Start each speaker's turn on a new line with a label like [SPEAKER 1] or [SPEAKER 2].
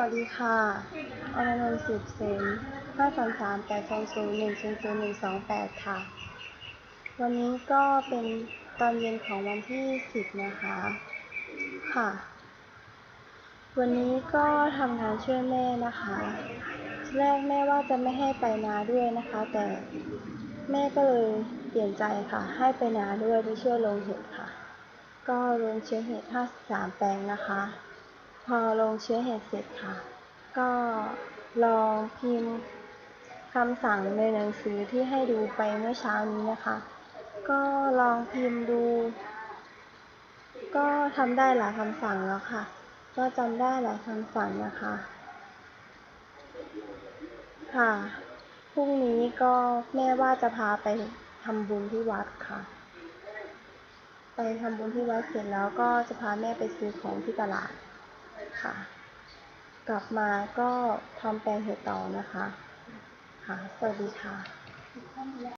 [SPEAKER 1] วัสดีค่ะอนันต์สืบเซนห้าสามสามแปดศูนย์หนึ่งศูนย์หนึ่งสองแปดค่ะ วันนี้ก็เป็นตอนเย็นของวันที่สิบนะคะ ค่ะ วันนี้ก็ทำงานช่วยแม่นะคะ แรกแม่ว่าจะไม่ให้ไปนาด้วยนะคะ แต่แม่ก็เลยเปลี่ยนใจค่ะ ให้ไปนาด้วยไปช่วยลงเห็ดค่ะ ก็ลงเชื้อเห็ด 53 แปลงนะคะ พอลงเชื้อเห็ดเสร็จค่ะ ก็ลองพิมพ์คำสั่งในหนังสือที่ให้ดูไปเมื่อเช้านี้นะคะ ก็ลองพิมพ์ดู ก็ทำได้หลายคำสั่งแล้วค่ะ ก็จำได้หลายคำสั่งนะคะ ค่ะ พรุ่งนี้ก็แม่ว่าจะพาไปทำบุญที่วัดค่ะ ไปทำบุญที่วัดเสร็จแล้วก็จะพาแม่ไปซื้อของที่ตลาด ค่ะ กลับมาก็ทำแปลงเห็ดต่อนะคะ ค่ะ สวัสดีค่ะ